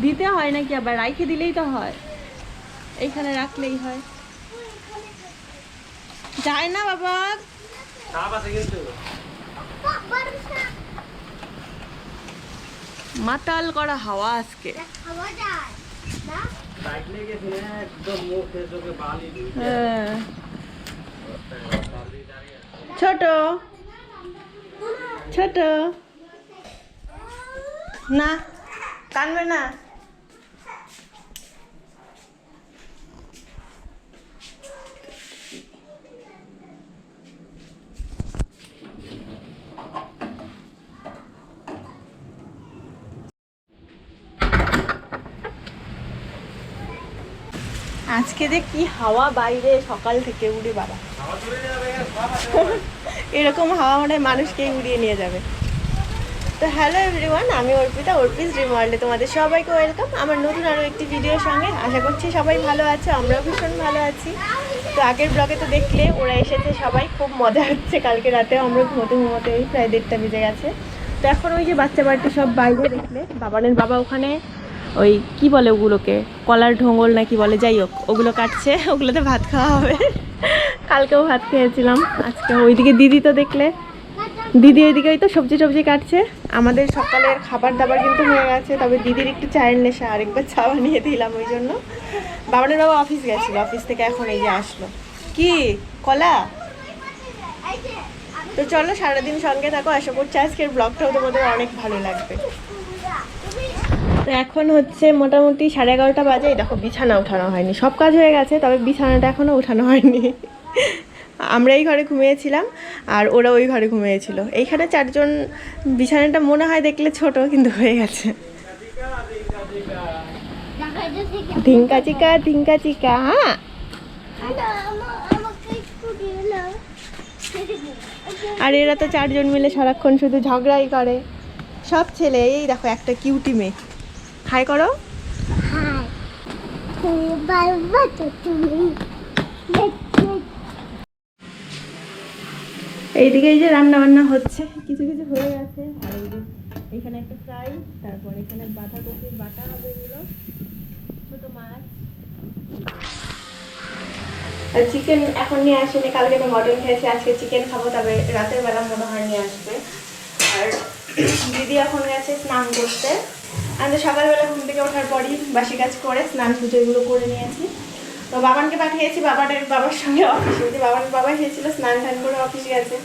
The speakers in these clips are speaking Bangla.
দিতে হয় নাকি আবার? রাইখে দিলেই তো হয়। এইখানে রাখলেই হয়। যায় না বাবা। মাতাল করা হাওয়া আজকে। হ্যাঁ। ছোট। ছোট। না কানবে না। আজকে যে কি হাওয়া বাইরে সকাল থেকে উড়ে বাবা। এরকম হাওয়া মানে মানুষকেই উড়িয়ে নিয়ে যাবে। তো হ্যালো এভরিওয়ান, আমি অর্পিতা, অর্পিস ড্রিম ওয়ার্ল্ডে তোমাদের সবাইকে ওয়েলকাম। আমার নতুন আরও একটি ভিডিওর সঙ্গে আশা করছি সবাই ভালো আছে, আমরাও ভীষণ ভালো আছি। তো আগের ব্লগে তো দেখলে ওরা এসেছে সবাই, খুব মজা হচ্ছে। কালকে রাতে আমরা ঘুমোতে ঘুমোতে ওই প্রায় দেড়টা বেজে গেছে। তো এখন ওই যে বাচ্চা বাড়িতে সব বাইরে দেখলে, বাবানের বাবা ওখানে ওই কি বলে ওগুলোকে, কলার ঢোঙ্গল না কি বলে, যাই হোক, ওগুলো কাটছে, ওগুলোতে ভাত খাওয়া হবে। কালকেও ভাত খেয়েছিলাম, আজকে ওইদিকে দিদি তো দেখলে দিদি ওই তো সবজি টবজি কাটছে। আমাদের সকালের খাবার দাবার কিন্তু হয়ে গেছে, তবে দিদির একটু চায়ের নেশা আরেকবার চা বানিয়ে দিলাম ওই জন্য। বাবানের বাবা অফিস গেছিল অফিস থেকে এখন এই যে আসলো। কি? কলা? তো চলো, সারাদিন সঙ্গে থাকো, আশা করছি আজকের ব্লগটাও তোমাদের অনেক ভালো লাগবে। তো এখন হচ্ছে মোটামুটি সাড়ে এগারোটা বাজে। দেখো, বিছানা উঠানো হয়নি। সব কাজ হয়ে গেছে, তবে বিছানাটা এখনও উঠানো হয়নি। আমরা এই ঘরে ঘুমিয়েছিলাম আর ওরা ওই ঘরে ঘুমিয়েছিল। এইখানে চারজন, বিছানাটা মনে হয় দেখলে ছোট, কিন্তু হয়ে গেছে। চিকা চিকা হ্যাঁ? আর এরা তো চারজন মিলে সারাক্ষণ শুধু ঝগড়াই করে। সব ছেলে, এই দেখো একটা কিউটি মেয়ে। হাই করো। এইদিকে এই যে রান্না বান্না হচ্ছে। কিছু কিছু হয়ে গেছে। আর এই যে এখানে একটা ফ্রাই তারপর এখানে বাঁধাকপির বাটা হবে এগুলো ছোটো মাছ। আর চিকেন এখন নিয়ে আসেনি কালকে তো মটন খেয়েছি আজকে চিকেন খাব তবে রাতের বেলা মনে হয় নিয়ে আসবে। আর দিদি এখন গেছে স্নান করতে। আমি তো সকালবেলা ঘুম থেকে ওঠার পরই বাসি কাজ করে স্নান পুজো এগুলো করে নিয়েছি। তো বাবানকে পাঠিয়েছি, বাবানের বাবার সঙ্গে অফিসে বাবার বাবা এসেছিল, স্নান টান করে অফিসে গেছে।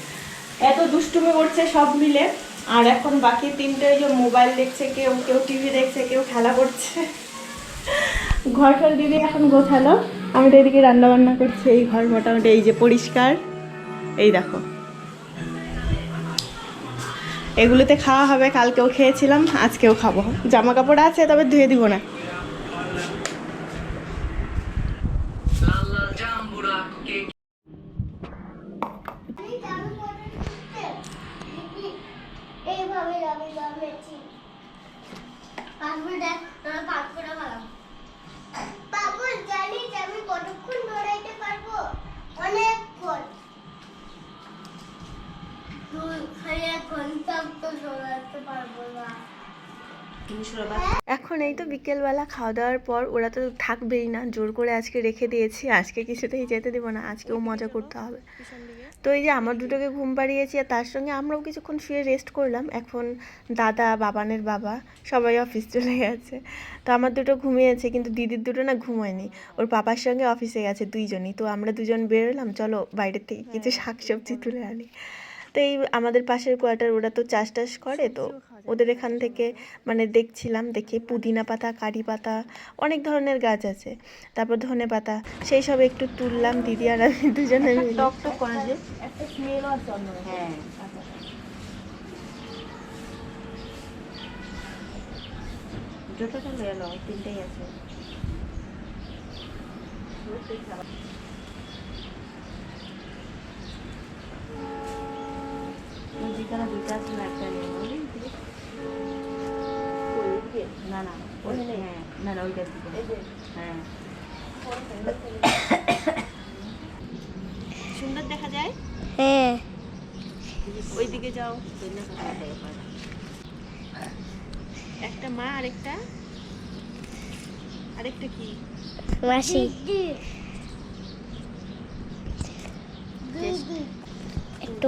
এত দুষ্টুমি করছে সব মিলে। আর এখন বাকি তিনটে যে মোবাইল দেখছে, কেউ কেউ টিভি দেখছে, কেউ খেলা করছে। ঘর টর দিদি এখন গোছালো। আমি তো এদিকে রান্না বান্না করছি, এই ঘর মোটামুটি এই যে পরিষ্কার। এই দেখো। এগুলোতে খাওয়া হবে, কালকেও খেয়েছিলাম, আজকেও খাব। জামা কাপড় আছে, তবে ধুয়ে দিব না। পাসপোর্ট দেখ তোরা পাসপোর্টটা ভালো পাসপোর্ট জানিস আমি কতক্ষণ দৌড়াইতে পারব অনেকক্ষণ তুই খালি এক ঘণ্টা তো দৌড়াতে পারব না এখন এই তো বিকেলবেলা খাওয়া দাওয়ার পর ওরা তো থাকবেই না। জোর করে আজকে রেখে দিয়েছি আজকে কিছুতেই যেতে দেবো না আজকেও মজা করতে হবে। তো এই যে আমার দুটোকে ঘুম পাড়িয়েছি আর তার সঙ্গে আমরাও কিছুক্ষণ শুয়ে রেস্ট করলাম। এখন দাদা বাবানের বাবা সবাই অফিস চলে গেছে। তো আমার দুটো ঘুমিয়েছে কিন্তু দিদির দুটো না ঘুমায়নি। ওর পাপার সঙ্গে অফিসে গেছে দুইজনই। তো আমরা দুজন বেরোলাম চলো বাইরের থেকে কিছু শাকসবজি তুলে আনি। তো এই আমাদের পাশের কোয়ার্টার ওরা তো চাষ টাস করে তো ওদের এখান থেকে মানে দেখছিলাম দেখে পুদিনা পাতা কারি পাতা অনেক ধরনের গাছ আছে। তারপর ধনে পাতা সেই সব একটু তুললাম দিদি আর আমি দুজনে টক টক করে যে একটা স্মেলও হ্যাঁ। যতটা লয়ে নাও তিনটেই আছে। যেখানে দুইটা আছে একটা নিয়ে না না হ্যাঁ না না ওইটা হ্যাঁ। সুন্দর দেখা যায়? হ্যাঁ। ওইদিকে যাও। একটা মা আরেকটা? আরেকটা কি? মাসি। একটু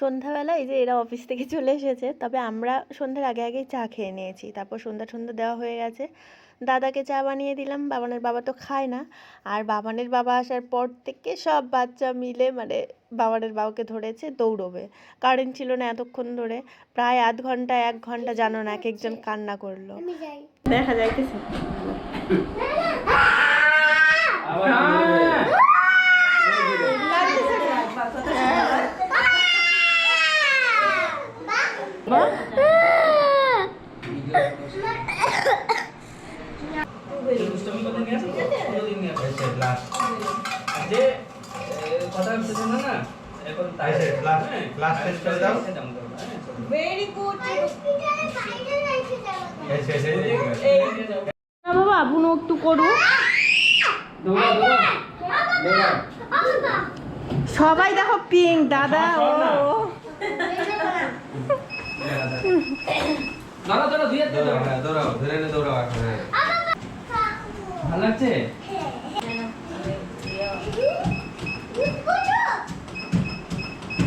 সন্ধ্যাবেলা এই যে এরা অফিস থেকে চলে এসেছে তবে আমরা সন্ধ্যার আগে আগেই চা খেয়ে নিয়েছি। তারপর সন্ধ্যা সন্ধ্যা দেওয়া হয়ে গেছে। দাদাকে চা বানিয়ে দিলাম বাবানের বাবা তো খায় না। আর বাবানের বাবা আসার পর থেকে সব বাচ্চা মিলে মানে বাবানের বাবাকে ধরেছে দৌড়বে। কারেন্ট ছিল না এতক্ষণ ধরে। প্রায় আধ ঘণ্টা এক ঘণ্টা জানো না এক একজন কান্না করল। দেখা যাইতেছে দুষ্টমি করতে নিয়ে আসো কোনোদিন নিয়ে আসো এসে লাস্ট যে কথা না না এখন তাই class- হ্যাঁ, শেষ করে দাও। ভেরি গুড না বাবা আপনি একটু। দৌড়াও। সবাই দেখো পিঙ্ক দাদা ও। দাঁড়াও, দাঁড়াও, দিয়ে দৌড়াও ধরে নে দৌড়াও হ্যাঁ। ভালো লাগছে?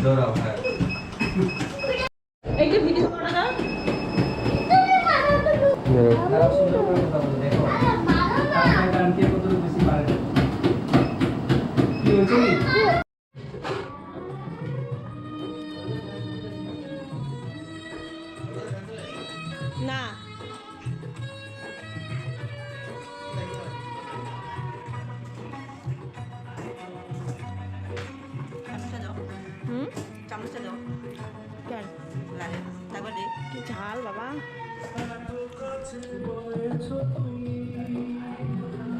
দৌড়াও হ্যাঁ। একটা ভিডিও করে দাও। দেখো।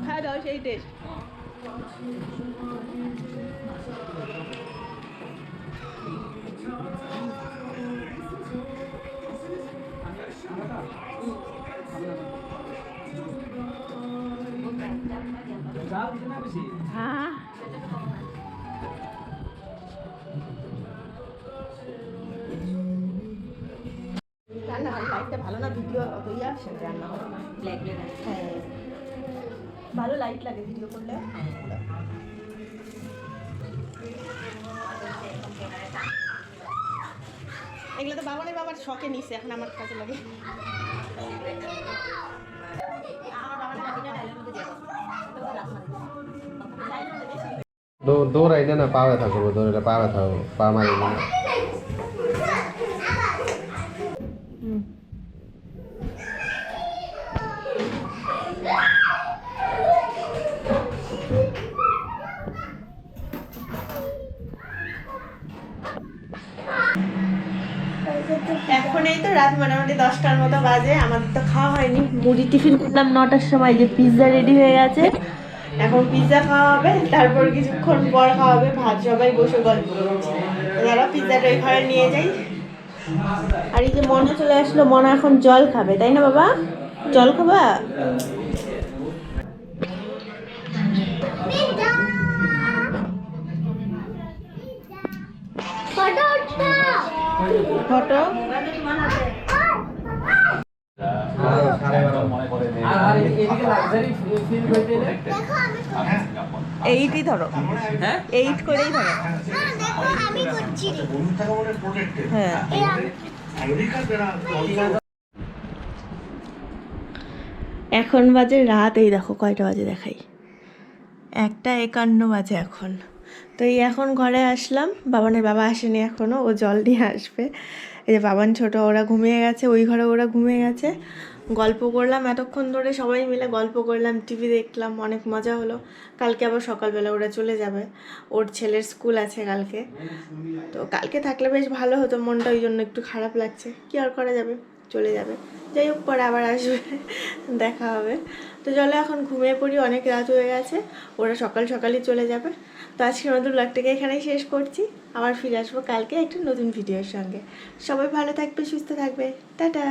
হ্যাঁ দাও সেই টেস্ট রান্না হয় লাইটটা ভালো না ভিডিও অত ইয়ে আসে না, রান্না হয়। হ্যাঁ। ভালো লাইট লাগে ভিডিও করলে। এগুলো তো বাবানের বাবার শখে নিছে এখন আমার কাছে লাগে। দৌড়াই না না পা ব্যথা করব দৌড়ালে পা ব্যথা পা মারি না। এখন এই তো রাত মোটামুটি দশটার মতো বাজে আমাদের তো খাওয়া হয়নি। মুড়ি টিফিন করলাম নটার সময় যে পিৎজা রেডি হয়ে গেছে। এখন পিৎজা খাওয়া হবে তারপর কিছুক্ষণ পর খাওয়া হবে ভাত সবাই বসে গল্প করছে। যারা পিৎজাটা ওই ঘরে নিয়ে যাই। আর এই যে মনে চলে আসলো মনে এখন জল খাবে তাই না বাবা? জল খাবা? আমি এইটই ধরো। হ্যাঁ? এইট করেই ধরো। হ্যাঁ। এখন বাজে রাত এই দেখো কয়টা বাজে দেখাই। একটা একান্ন বাজে এখন। তো এই এখন ঘরে আসলাম। বাবানের বাবা আসেনি এখনও ও জল নিয়ে আসবে। এই যে বাবান ছোট, ওরা ঘুমিয়ে গেছে, ওই ঘরে ওরা ঘুমিয়ে গেছে। গল্প করলাম এতক্ষণ ধরে, সবাই মিলে গল্প করলাম, টিভি দেখলাম, অনেক মজা হলো। কালকে আবার সকালবেলা ওরা চলে যাবে। ওর ছেলের স্কুল আছে কালকে। তো কালকে থাকলে বেশ ভালো হতো, মনটা ওই জন্য একটু খারাপ লাগছে। কি আর করা যাবে? চলে যাবে। যাই হোক, পরে আবার আসবে। দেখা হবে। তো চলো এখন ঘুমিয়ে পড়ি, অনেক রাত হয়ে গেছে। ওরা সকাল সকালই চলে যাবে। তো আজকের মতো ব্লগটাকে এখানেই শেষ করছি। আবার ফিরে আসব কালকে একটা নতুন ভিডিওর সঙ্গে। সবাই ভালো থাকবে, সুস্থ থাকবে। টাটা!